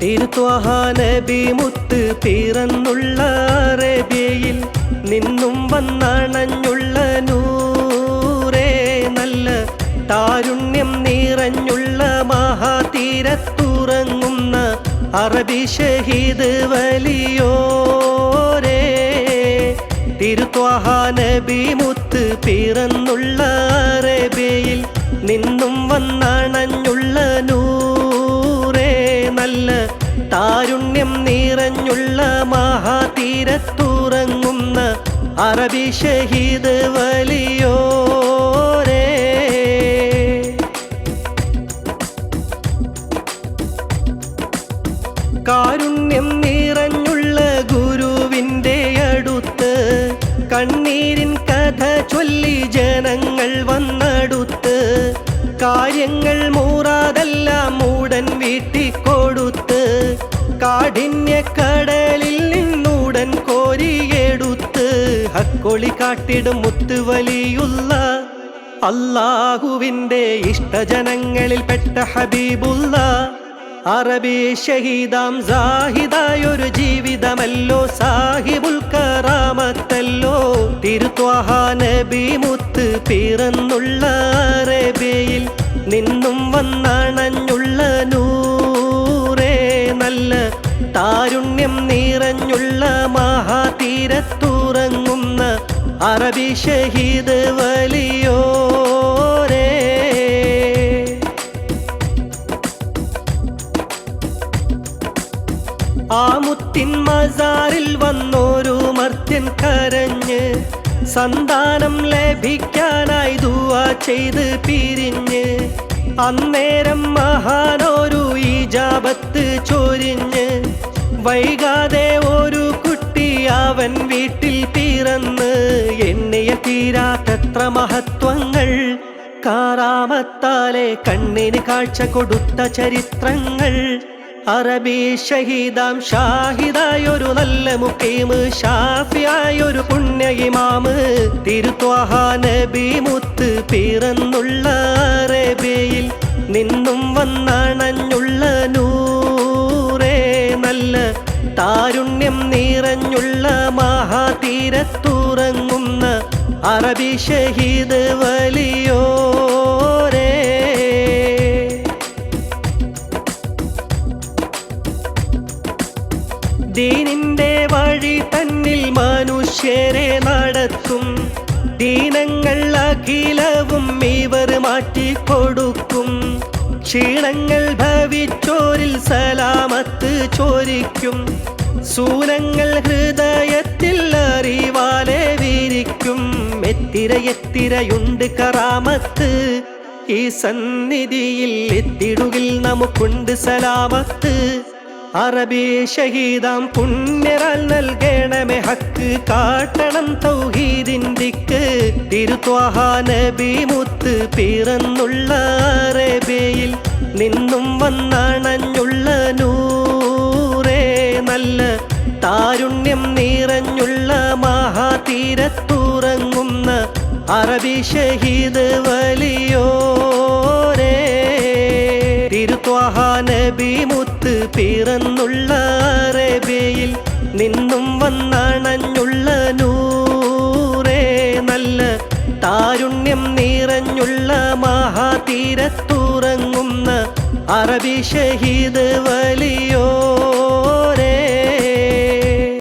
തിരുത്വഹാനബി മുത്ത് പിറന്നുള്ള അറേബ്യയിൽ നിന്നും വന്നണഞ്ഞുള്ള നൂറേ നല്ല താരുണ്യം നിറഞ്ഞുള്ള മഹാതീരത്തുറങ്ങുന്ന അറബി ഷഹീദ് വലിയോരേ. തിരുത്വഹാനബി മുത്ത് പിറന്നുള്ള അറേബ്യയിൽ നിന്നും വന്നണഞ്ഞുള്ള നൂറേ നല്ല താരുണ്യം നിറഞ്ഞുള്ള മഹാതീരത്തുറങ്ങുന്ന അറബി ഷഹീദ് വലിയോരേ കാര്യങ്ങൾ മൂറാതെല്ലാം മൂടൻ വീട്ടിക്കൊടുത്ത്. കാഠിന്യ കടലിൽ നിന്നൂടൻ കോരിയെടുത്ത്. ഹക്കൊളി കാട്ടിടും മുത്തുവലിയുള്ള അള്ളാഹുവിന്റെ ഇഷ്ടജനങ്ങളിൽ പെട്ട ഹബീബുള്ള. അറബി ഷഹീദാം സാഹിദായൊരു ജീവിതമല്ലോ സാഹിബുൽ കറാമത്തല്ലോ. തിരുത്വാഹാനബി മുത്ത് പിറന്നുള്ള അറേബ്യയിൽ നിന്നും വന്നണഞ്ഞുള്ള നൂറേ നല്ല താരുണ്യം നിറഞ്ഞുള്ള മഹാതീരത്തുറങ്ങുന്ന അറബി ഷഹീദ് വലിയോരേ. ആമുത്തിൻ മുത്തിൻ മസാറിൽ വന്നോരു മർത്യൻ കരഞ്ഞ് സന്താനം ലഭിക്കാനായി ദുവാ ചെയ്ത് പിരിഞ്ഞ്. അന്നേരം മഹാനോരു ഈജാബത്ത് ചൊരിഞ്ഞ്. വൈകാതെ ഒരു കുട്ടി അവൻ വീട്ടിൽ പിറന്ന്. എണ്ണിയ തീരാത്തത്ര മഹത്വങ്ങൾ കാറാമത്താലെ കണ്ണിന് കാഴ്ച കൊടുത്ത ചരിത്രങ്ങൾ. അറബി ഷഹീദാം ഷാഹിദായൊരു നല്ല മുക്കീമ് ഷാഫിയായൊരു പുണ്യ ഇമാമ്. തിരുത്വാഹാനബി മുത്ത് പിറന്നുള്ള അറബിയിൽ നിന്നും വന്നണഞ്ഞുള്ള നൂറേ. നല്ല താരുണ്യം നിറഞ്ഞുള്ള മഹാതീരത്തുറങ്ങുന്ന അറബി ഷഹീദ് വലിയോരേ ദീനിന്റെ വഴി തന്നിൽ മനുഷ്യരെ നടത്തും. ദീനങ്ങൾ അഖിലവും ഇവർ മാറ്റിക്കൊടുക്കും. ക്ഷീണങ്ങൾ ഭവിച്ചോരിൽ സലാമത്ത് ചോരിക്കും. സൂനങ്ങൾ ഹൃദയത്തിൽ അറിവാലെ വീരിക്കും. എത്തിര എത്തിരയുണ്ട് കറാമത്ത്. ഈ സന്നിധിയിൽ എത്തിടുകിൽ നമുക്കുണ്ട് സലാമത്ത്. അറബി ഷഹീദാം പുണ്യരാൽ നൽകണമേ ഹക്ക് കാട്ടണം തൗഹീദിന്തിക്ക് തിരുത്വാഹാനബി മുത്ത് പിറന്നുള്ള അറബിയിൽ നിന്നും വന്നണഞ്ഞുള്ള നൂറേ. നല്ല താരുണ്യം നിറഞ്ഞുള്ള മഹാതീരത്തുറങ്ങുന്ന അറബി ഷഹീദ് വലിയോരേ. തിരുത്വാഹാനബി മുത്ത് പിറന്നുള്ള അറേബ്യയിൽ നിന്നും വന്നണഞ്ഞുള്ള നൂറേ നല്ല താരുണ്യം നിറഞ്ഞുള്ള മഹാതീരത്തുറങ്ങുന്ന അറബി ഷഹീദ് വലിയ